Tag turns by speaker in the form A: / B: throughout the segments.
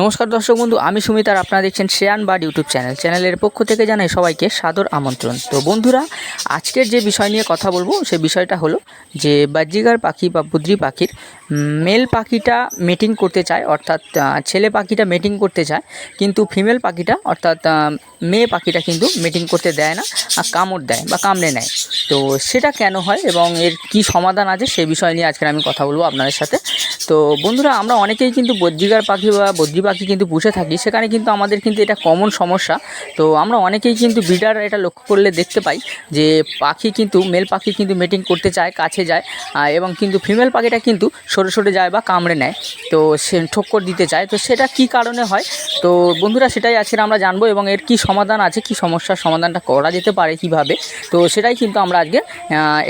A: নমস্কার দর্শক বন্ধু, আমি সুমিত আর আপনারা দেখছেন শ্রেয়ান বার্ড ইউটিউব চ্যানেল। চ্যানেলের পক্ষ থেকে জানাই সবাইকে সাদর আমন্ত্রণ। তো বন্ধুরা, আজকের যে বিষয় নিয়ে কথা বলব, সে বিষয়টা হলো যে বাজ্যিকার পাখি বা বুদ্রি পাখির মেল পাখিটা মিটিং করতে চায়, অর্থাৎ ছেলে পাখিটা মিটিং করতে চায়, কিন্তু ফিমেল পাখিটা, অর্থাৎ মেয়ে পাখিটা কিন্তু মিটিং করতে দেয় না আর কামড় দেয় বা কামড়ে নেয়। তো সেটা কেন হয় এবং এর কি সমাধান আছে, সে বিষয় নিয়ে আজকে আমি কথা বলব আপনাদের সাথে। তো বন্ধুরা, আমরা অনেকেই কিন্তু বদ্রিকার পাখি বা বদ্রি পাখি কিন্তু পুষে থাকি, সেখানে কিন্তু আমাদের কিন্তু এটা কমন সমস্যা। তো আমরা অনেকেই কিন্তু বিডার এটা লক্ষ্য করলে দেখতে পাই যে পাখি কিন্তু মেল পাখি কিন্তু মিটিং করতে চায়, কাছে যায় এবং কিন্তু ফিমেল পাখিটা কিন্তু সরে সরে যায় বা কামড়ে নেয়, তো সে ঠক্কর দিতে চায়। তো সেটা কি কারণে হয়? তো বন্ধুরা, সেটাই আজকে আমরা জানব এবং এর কি সমাধান আছে, কি সমস্যার সমাধানটা করা যেতে পারে কীভাবে? তো সেটাই কিন্তু আমরা আজকে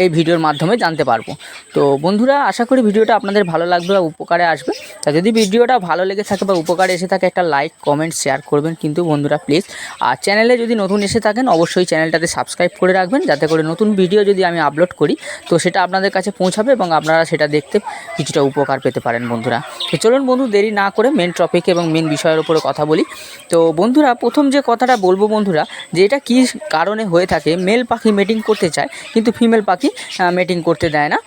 A: এই ভিডিওর মাধ্যমে জানতে পারব। তো বন্ধুরা, আশা করি ভিডিওটা আপনাদের ভালো লাগবে উপকারে আসবে। তা যদি ভিডিওটা ভালো লেগে থাকে বা উপকারে এসে থাকে, একটা লাইক কমেন্ট শেয়ার করবেন কিন্তু বন্ধুরা প্লিজ আর চ্যানেলে যদি নতুন এসে থাকেন, অবশ্যই চ্যানেলটাতে সাবস্ক্রাইব করে রাখবেন, যাতে করে নতুন ভিডিও যদি আমি আপলোড করি, তো সেটা আপনাদের কাছে পৌঁছাবে এবং আপনারা সেটা দেখতে কিছুটা উপকার পেতে পারেন বন্ধুরা। তো চলুন বন্ধু, দেরি না করে মেন টপিক এবং মেন বিষয়ের উপরে কথা বলি। তো বন্ধুরা, প্রথম যে কথাটা বলব বন্ধুরা, যে এটা কী কারণে হয়ে থাকে মেল পাখি মিটিং করতে চায়, কিন্তু ফিমেল পাখি মিটিং করতে দেয় না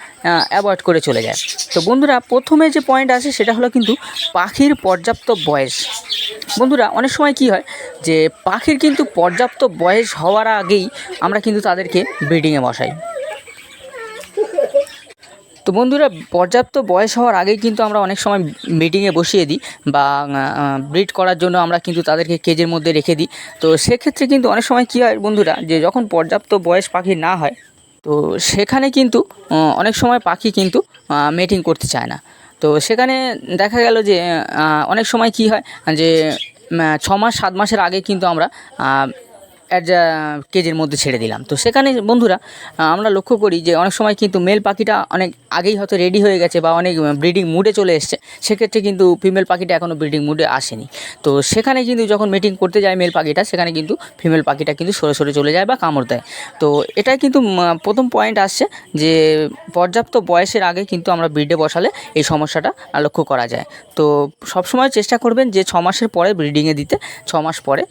A: অ্যাভয়েড করে চলে যায়। তো বন্ধুরা, প্রথমে যে পয়েন্ট আছে সেটা হলো কিন্তু পাখির পর্যাপ্ত বয়স। বন্ধুরা, অনেক সময় কি হয় যে পাখির কিন্তু পর্যাপ্ত বয়স হওয়ার আগেই আমরা কিন্তু তাদেরকে ব্রিডিংয়ে বসাই। তো বন্ধুরা, পর্যাপ্ত বয়স হওয়ার আগেই কিন্তু আমরা অনেক সময় মিটিংয়ে বসিয়ে দিই বা ব্রিড করার জন্য আমরা কিন্তু তাদেরকে কেজের মধ্যে রেখে দিই। তো সেক্ষেত্রে কিন্তু অনেক সময় কী হয় বন্ধুরা যে যখন পর্যাপ্ত বয়স পাখি না হয়, তো সেখানে কিন্তু অনেক সময় পাখি কিন্তু মিটিং করতে চায় না। তো সেখানে দেখা গেল যে অনেক সময় কি হয় যে ছ মাস, সাত মাসের আগে কিন্তু আমরা কেজের মধ্যে ছেড়ে দিলাম। তো সেখানে বন্ধুরা আমরা লক্ষ্য করি যে অনেক সময় কিন্তু মেল পাখিটা অনেক আগেই হয়তো রেডি হয়ে গেছে বা অনেক ব্রিডিং মুডে চলে এসছে। সেক্ষেত্রে কিন্তু ফিমেল পাখিটা এখনও ব্রিডিং মুডে আসেনি। তো সেখানে কিন্তু যখন মিটিং করতে যায় মেল পাখিটা, সেখানে কিন্তু ফিমেল পাখিটা কিন্তু সরে সরে চলে যায় বা কামড় দেয়। তো এটাই কিন্তু প্রথম পয়েন্ট আসছে যে পর্যাপ্ত বয়সের আগে কিন্তু আমরা ব্রিডে বসালে এই সমস্যাটা লক্ষ্য করা যায়। তো সবসময় চেষ্টা করবেন যে ছ মাসের পরে ব্রিডিংয়ে দিতে। ছ মাস পরে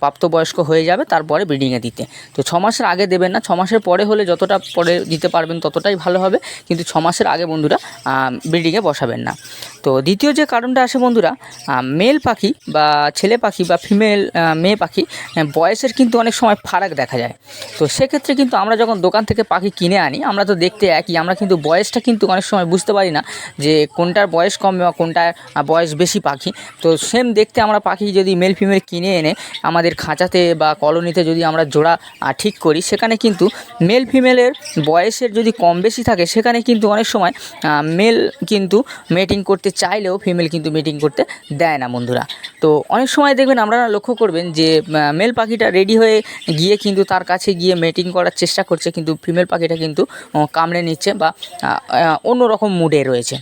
A: প্রাপ্তবয়স্ক হয়ে যাবে। তারপরে ব্রিডিংয়ে দিতে। তো ছ মাসের আগে দেবেন না, ছ মাসের পরে হলে যতটা পরে দিতে পারবেন ততটাই ভালো হবে, কিন্তু ছ মাসের আগে বন্ধুরা ব্রিডিংয়ে বসাবেন না। তো দ্বিতীয় যে কারণটা আসে বন্ধুরা মেল পাখি বা ছেলে পাখি বা ফিমেল মেয়ে পাখি বয়সের কিন্তু অনেক সময় ফারাক দেখা যায়। তো সেক্ষেত্রে কিন্তু আমরা যখন দোকান থেকে পাখি কিনে আনি, আমরা তো দেখতে একই, আমরা কিন্তু বয়সটা কিন্তু অনেক সময় বুঝতে পারি না যে কোনটার বয়স কম বা কোনটার বয়স বেশি পাখি। তো সেম দেখতে আমরা পাখি যদি মেল ফিমেল কিনে এনে আমাদের খাঁচাতে বা কলোনিতে যদি আমরা জোড়া ঠিক করি, সেখানে কিন্তু মেল ফিমেলের বয়সের যদি কম বেশি থাকে, সেখানে কিন্তু অনেক সময় মেল কিন্তু মেটিং করতে চাইলেও ফিমেল কিন্তু মিটিং করতে দেয় না বন্ধুরা। তো অনেক সময় দেখবেন আপনারা লক্ষ্য করবেন যে মেল পাখিটা রেডি হয়ে গিয়ে কিন্তু তার কাছে গিয়ে মিটিং করার চেষ্টা করছে, কিন্তু ফিমেল পাখিটা কিন্তু কামড়ে নিচ্ছে বা অন্য রকম মুডে রয়েছে।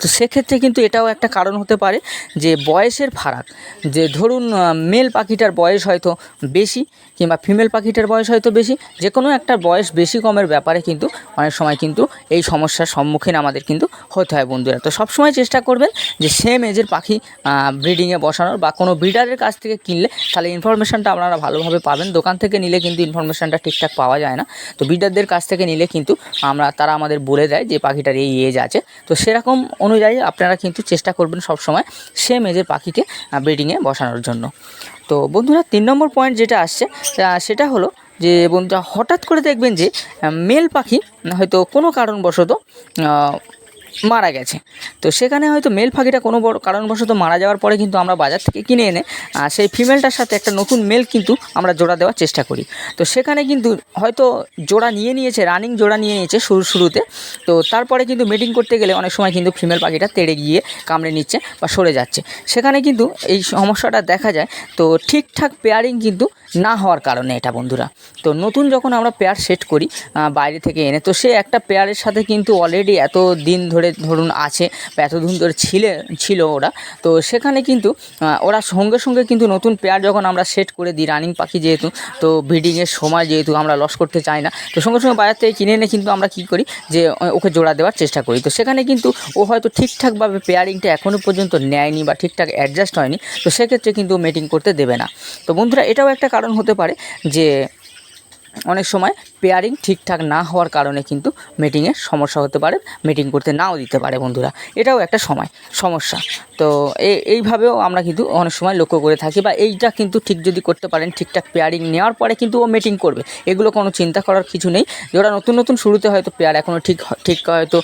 A: তো সেক্ষেত্রে কিন্তু এটাও একটা কারণ হতে পারে যে বয়সের ফারাক। যে ধরুন মেল পাখিটার বয়স হয়তো বেশি কিংবা ফিমেল পাখিটার বয়স হয়তো বেশি, যে কোনো একটা বয়স বেশি কমের ব্যাপারে কিন্তু অনেক সময় কিন্তু এই সমস্যার সম্মুখীন আমাদের কিন্তু হতে হয় বন্ধুরা। তো সবসময় চেষ্টা করবেন যে সেম এজের পাখি ব্রিডিংয়ে বসানোর বা কোনো ব্রিডারের কাছ থেকে কিনলে, তাহলে ইনফরমেশানটা আপনারা ভালোভাবে পাবেন। দোকান থেকে নিলে কিন্তু ইনফরমেশানটা ঠিকঠাক পাওয়া যায় না। তো ব্রিডারদের কাছ থেকে নিলে কিন্তু আমরা, তারা আমাদের বলে দেয় যে পাখিটার এই এজ আছে। তো সেরকম অনুযায়ী আপনারা কিন্তু চেষ্টা করবেন সবসময় সেম এজের পাখিকে ব্রিডিংয়ে বসানোর জন্য। তো বন্ধুরা, তিন নম্বর পয়েন্ট যেটা আসছে সেটা হলো যে বন্ধুরা, হঠাৎ করে দেখবেন যে মেল পাখি হয়তো কোনো কারণবশত মারা গেছে। তো সেখানে হয়তো মেল পাখিটা কোনো বড় কারণবশত মারা যাওয়ার পরে কিন্তু আমরা বাজার থেকে কিনে এনে সেই ফিমেলটার সাথে একটা নতুন মেল কিন্তু আমরা জোড়া দেওয়ার চেষ্টা করি। তো সেখানে কিন্তু হয়তো জোড়া নিয়ে নিয়েছে, রানিং জোড়া নিয়ে নিয়েছে শুরু, শুরুতে। তো তারপরে কিন্তু মিটিং করতে গেলে অনেক সময় কিন্তু ফিমেল পাখিটা তেড়ে গিয়ে কামড়ে নিচ্ছে বা সরে যাচ্ছে। সেখানে কিন্তু এই সমস্যাটা দেখা যায়। তো ঠিকঠাক পেয়ারিং কিন্তু না হওয়ার কারণে এটা, বন্ধুরা। তো নতুন যখন আমরা পেয়ার সেট করি বাইরে থেকে এনে, তো সে একটা পেয়ারের সাথে কিন্তু অলরেডি এত দিন ধরে ধরে ধরুন আছে, বা এতদিন ধরে ছিলে, ছিল ওরা। তো সেখানে কিন্তু ওরা সঙ্গে সঙ্গে কিন্তু নতুন পেয়ার যখন আমরা সেট করে দিই রানিং পাখি যেহেতু, তো ব্রিডিংয়ের সময় যেহেতু আমরা লস করতে চাই না, তো সঙ্গে সঙ্গে বাজার থেকে কিনে এনে কিন্তু আমরা কী করি, যে ওকে জোড়া দেওয়ার চেষ্টা করি। তো সেখানে কিন্তু ও হয়তো ঠিকঠাকভাবে পেয়ারিংটা এখনও পর্যন্ত নেয়নি বা ঠিকঠাক অ্যাডজাস্ট হয়নি, তো সেক্ষেত্রে কিন্তু মিটিং করতে দেবে না। তো বন্ধুরা, এটাও একটা কারণ হতে পারে যে অনেক সময় পেয়ারিং ঠিকঠাক না হওয়ার কারণে কিন্তু মিটিংয়ে সমস্যা হতে পারে মিটিং করতে নাও দিতে পারে বন্ধুরা। এটাও একটা সময়, সমস্যা। তো এইভাবেও আমরা কিন্তু অনেক সময় লক্ষ্য করে থাকি বা এইটা কিন্তু ঠিক যদি করতে পারেন, ঠিকঠাক পেয়ারিং নেওয়ার পরে কিন্তু ও মিটিং করবে। এগুলো কোনো চিন্তা করার কিছু নেই। ওরা নতুন নতুন শুরুতে হয়তো পেয়ার এখনও ঠিক ঠিক হয়তো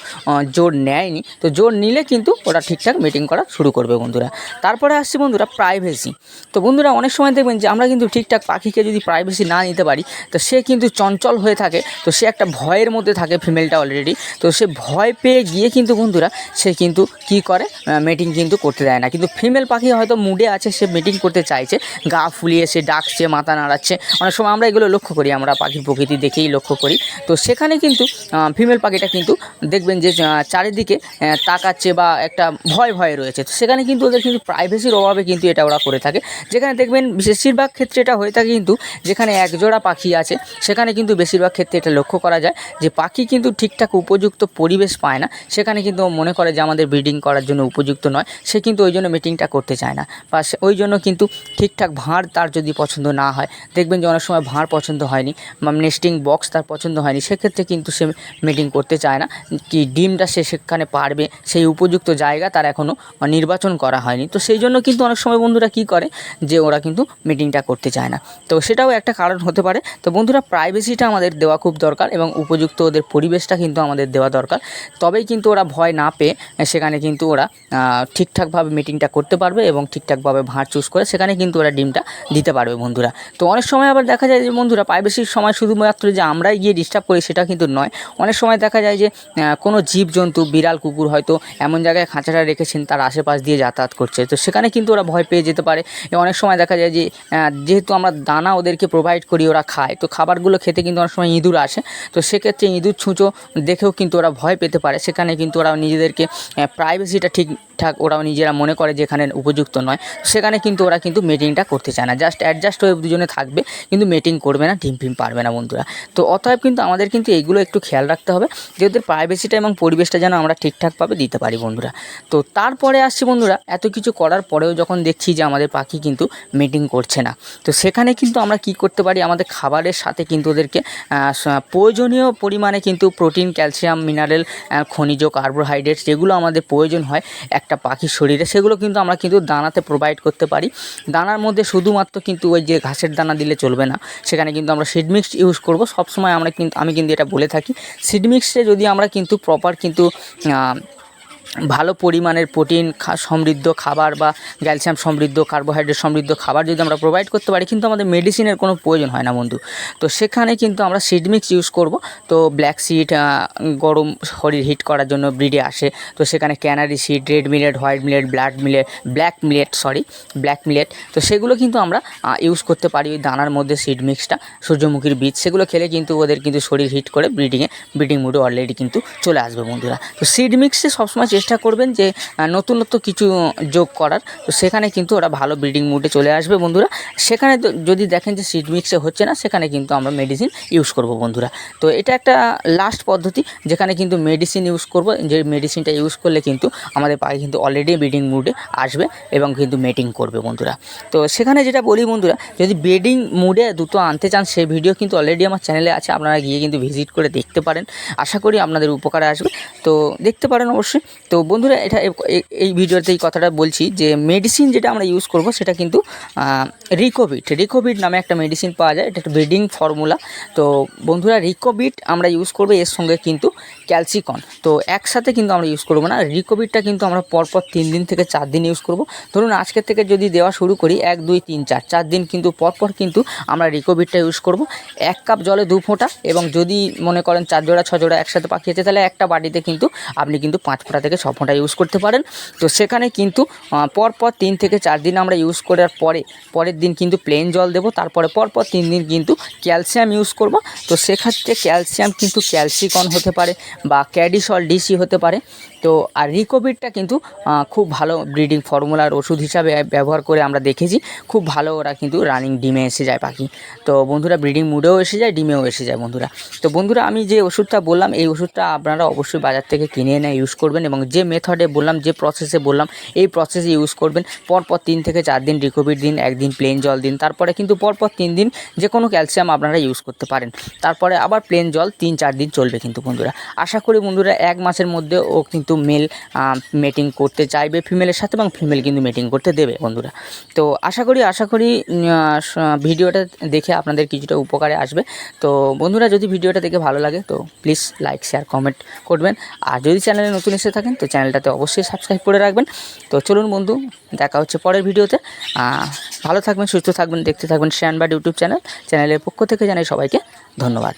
A: জোর নেয়নি। তো জোর নিলে কিন্তু ওরা ঠিকঠাক মিটিং করা শুরু করবে বন্ধুরা। তারপরে আসছে বন্ধুরা প্রাইভেসি তো বন্ধুরা অনেক সময় দেখবেন যে আমরা কিন্তু ঠিকঠাক পাখিকে যদি প্রাইভেসি না নিতে পারি, তো সে কিন্তু চঞ্চল হয়ে থাকে। তো সে একটা ভয়ের মধ্যে থাকে ফিমেলটা অলরেডি তো সে ভয় পেয়ে গিয়ে কিন্তু বন্ধুরা, সে কিন্তু কি করে? মিটিং কিন্তু করতে দেয় না। কিন্তু ফিমেল পাখি হয়তো মুডে আছে, সে মিটিং করতে চাইছে। গা ফুলিয়ে সে ডাকছে, মাথা নাড়াচ্ছে। অনেক সময় আমরা এগুলো লক্ষ্য করি, আমরা পাখির প্রকৃতি দেখেই লক্ষ্য করি। তো সেখানে কিন্তু ফিমেল পাখিটা কিন্তু দেখবেন যে চারিদিকে তাকাচ্ছে বা একটা ভয় ভয় রয়েছে। তো সেখানে কিন্তু ওদের কিন্তু প্রাইভেসির অভাবে কিন্তু এটা ওরা করে থাকে। যেখানে দেখবেন, বেশিরভাগ ক্ষেত্রে এটা হয়ে থাকে কিন্তু, যেখানে একজোড়া পাখি আছে সেখানে কিন্তু বেশিরভাগ ক্ষেত্রে এটা লক্ষ্য করা যায় যে পাখি কিন্তু ঠিকঠাক উপযুক্ত পরিবেশ পায় না। সেখানে কিন্তু মনে করে যে আমাদের ব্রিডিং করার জন্য উপযুক্ত নয়। সে কিন্তু ওই জন্য মিটিংটা করতে চায় না। বা ওই জন্য কিন্তু ঠিকঠাক ভাঁড় তার যদি পছন্দ না হয়, দেখবেন যে অনেক সময় ভাঁড় পছন্দ হয়নি, বা নেস্টিং বক্স তার পছন্দ হয়নি, সেক্ষেত্রে কিন্তু সে মিটিং করতে চায় না। কি ডিমটা সে সেখানে পারবে, সেই উপযুক্ত জায়গা তার এখনও নির্বাচন করা হয়নি। তো সেই জন্য কিন্তু অনেক সময় বন্ধুরা কি করে, যে ওরা কিন্তু মিটিংটা করতে চায় না। তো সেটাও একটা কারণ হতে পারে। তো বন্ধুরা প্রাইভেসিটা আমাদের দেওয়া খুব দরকার এবং উপযুক্ত ওদের পরিবেশটা কিন্তু আমাদের দেওয়া দরকার। তবেই কিন্তু ওরা ভয় না পেয়ে সেখানে কিন্তু ওরা ঠিকঠাকভাবে মিটিংটা করতে পারবে এবং ঠিকঠাকভাবে ভাঁড় চুজ করে সেখানে কিন্তু ওরা ডিমটা দিতে পারবে বন্ধুরা। তো অনেক সময় আবার দেখা যায় যে বন্ধুরা প্রাইভেসির সময় শুধুমাত্র যে আমরাই গিয়ে ডিস্টার্ব করি সেটা কিন্তু নয়। অনেক সময় দেখা যায় যে কোনো জীবজন্তু, বিড়াল, কুকুর হয়তো এমন জায়গায় খাঁচাটা রেখেছেন তার আশেপাশ দিয়ে যাতায়াত করছে। তো সেখানে কিন্তু ওরা ভয় পেয়ে যেতে পারে। অনেক সময় দেখা যায় যে যেহেতু আমরা দানা ওদেরকে প্রোভাইড করি, ওরা খায়, তো খাবারগুলো খেতে কিন্তু অনেক সময় ইঁদুর আসে। তো সেক্ষেত্রে ইঁদুর ছুঁচো দেখেও কিন্তু ওরা ভয় পেতে পারে। সেখানে কিন্তু ওরা নিজেদেরকে প্রাইভেসিটা ঠিকঠাক ওরাও নিজেরা মনে করে যে এখানে উপযুক্ত নয়। সেখানে কিন্তু ওরা কিন্তু মিটিংটা করতে চায় না। জাস্ট অ্যাডজাস্ট হয়ে দুজনে থাকবে, কিন্তু মিটিং করবে না, ডিম ফিম পারবে না বন্ধুরা। তো অতএব কিন্তু আমাদের কিন্তু এইগুলো একটু খেয়াল রাখতে হবে, যে ওদের প্রাইভেসিটা এবং পরিবেশটা যেন আমরা ঠিকঠাকভাবে দিতে পারি বন্ধুরা। তো তারপরে আসছি বন্ধুরা, এত কিছু করার পরেও যখন দেখছি যে আমাদের পাখি কিন্তু মিটিং করছে না। তো সেখানে কিন্তু আমরা কি করতে পারি? আমাদের খাবারের সাথে কিন্তু ওদেরকে প্রয়োজনীয় পরিমাণে কিন্তু প্রোটিন, ক্যালসিয়াম, মিনারেল খনিজ কার্বোহাইড্রেট যেগুলো আমাদের প্রয়োজন হয় একটা পাখির শরীরে, সেগুলো কিন্তু আমরা কিন্তু দানাতে প্রোভাইড করতে পারি। দানার মধ্যে শুধুমাত্র কিন্তু ওই যে ঘাসের দানা দিলে চলবে না, সেখানে কিন্তু আমরা সিডমিক্স ইউজ করব। সবসময় আমরা কিন্তু আমি কিন্তু এটা বলে থাকি সিডমিক্সে যদি আমরা কিন্তু প্রপার কিন্তু ভালো পরিমাণের প্রোটিন সমৃদ্ধ খাবার বা ক্যালসিয়াম সমৃদ্ধ, কার্বোহাইড্রেট সমৃদ্ধ খাবার যদি আমরা প্রোভাইড করতে পারি, কিন্তু আমাদের মেডিসিনের কোনো প্রয়োজন হয় না বন্ধু। তো সেখানে কিন্তু আমরা সিড মিক্স ইউজ করব। তো ব্ল্যাক সিড গরম শরীর হিট করার জন্য ব্রিডে আসে। তো সেখানে canary seed red millet white millet blood millet black millet sorry black millet তো সেগুলো কিন্তু আমরা ইউজ করতে পারি ওই দানার মধ্যে সিড মিক্সটা সূর্যমুখীর বীজ। সেগুলো খেলে কিন্তু ওদের কিন্তু শরীর হিট করে ব্রিডিংয়ে ব্রিডিং মুডে অলরেডি কিন্তু চলে আসবে বন্ধুরা। তো সিড মিক্সে সবসময় করবেন যে নতুনত্ব কিছু যোগ করার। তো সেখানে কিন্তু ওরা ভালো ব্রিডিং মুডে চলে আসবে বন্ধুরা। সেখানে যদি দেখেন যে সিড মিক্সে হচ্ছে না, সেখানে কিন্তু আমরা মেডিসিন ইউজ করব বন্ধুরা। তো এটা একটা লাস্ট পদ্ধতি, যেখানে কিন্তু মেডিসিন ইউজ করব। যে মেডিসিনটা ইউজ করলে কিন্তু আমাদের পাখি কিন্তু অলরেডি ব্রিডিং মুডে আসবে এবং কিন্তু মেটিং করবে বন্ধুরা। তো সেখানে যেটা বলি বন্ধুরা, যদি ব্রিডিং মুডে দুটো আনতে চান, সেই ভিডিও কিন্তু অলরেডি আমার চ্যানেলে আছে, আপনারা গিয়ে কিন্তু ভিজিট করে দেখতে পারেন। আশা করি আপনাদের উপকারে আসবে। তো দেখতে পারেন অবশ্যই। তো বন্ধুরা, এটা এই ভিডিওতে এই কথাটা বলছি যে মেডিসিন যেটা আমরা ইউজ করব, সেটা কিন্তু রিকোভিট রিকোভিট নামে একটা মেডিসিন পাওয়া যায়, এটা একটা ব্রিডিং ফর্মুলা তো বন্ধুরা রিকোভিট আমরা ইউজ করব, এর সঙ্গে কিন্তু ক্যালসিকন তো একসাথে কিন্তু আমরা ইউজ করব না রিকোভিটটা কিন্তু আমরা পরপর তিন দিন থেকে চার দিন ইউজ করব। ধরুন আজকের থেকে যদি দেওয়া শুরু করি, এক, দুই, তিন, চার চার দিন কিন্তু পরপর কিন্তু আমরা রিকোভিটটা ইউজ করব। এক কাপ জলে দু ফোঁটা, এবং যদি মনে করেন চার জোড়া, ছ জোড়া একসাথে পাখি আছে তাহলে একটা বাটিতে কিন্তু আপনি কিন্তু পাঁচ ফোঁটা থেকে ছ ফোনটা ইউজ করতে পারেন। তো সেখানে কিন্তু পরপর তিন থেকে চার দিন আমরা ইউজ করার পরে, পরের দিন কিন্তু প্লেন জল দেবো। তারপরে পরপর তিন দিন কিন্তু ক্যালসিয়াম ইউজ করব। তো সেক্ষেত্রে ক্যালসিয়াম কিন্তু ক্যালসিকন হতে পারে বা ক্যাডিসল ডিসি হতে পারে। তো আর রিকোভিডটা কিন্তু খুব ভালো ব্রিডিং ফর্মুলার ওষুধ হিসাবে ব্যবহার করে আমরা দেখেছি। খুব ভালো ওরা কিন্তু রানিং ডিমে এসে যায় পাখি। তো বন্ধুরা ব্রিডিং মুডেও এসে যায়, ডিমেও এসে যায় বন্ধুরা। তো বন্ধুরা আমি যে ওষুধটা বললাম, এই ওষুধটা আপনারা অবশ্যই বাজার থেকে কিনে এনে ইউজ করবেন এবং যে মেথডে বললাম, যে প্রসেসে বললাম, এই প্রসেসে ইউজ করবেন। পরপর তিন থেকে চার দিন রিকোভিড দিন, একদিন প্লেন জল দিন। তারপরে কিন্তু পরপর তিন দিন যে কোনো ক্যালসিয়াম আপনারা ইউজ করতে পারেন। তারপরে আবার প্লেন জল তিন চার দিন চলবে কিন্তু বন্ধুরা। আশা করি বন্ধুরা এক মাসের মধ্যে ও কিন্তু মেল মেটিং করতে চাইবে ফিমেলের সাথে এবং ফিমেল কিন্তু মেটিং করতে দেবে বন্ধুরা। তো আশা করি আশা করি ভিডিওটা দেখে আপনাদের কিছুটা উপকারে আসবে। তো বন্ধুরা, যদি ভিডিওটা দেখে ভালো লাগে, তো প্লিজ লাইক শেয়ার কমেন্ট করবেন। আর যদি চ্যানেলে নতুন এসে থাকেন, তো চ্যানেলটাতে অবশ্যই সাবস্ক্রাইব করে রাখবেন। তো চলুন বন্ধু, দেখা হচ্ছে পরের ভিডিওতে। ভালো থাকবেন, সুস্থ থাকবেন, দেখতে থাকবেন শ্যানবাড ইউটিউব চ্যানেল চ্যানেলের পক্ষ থেকে জানাই সবাইকে ধন্যবাদ।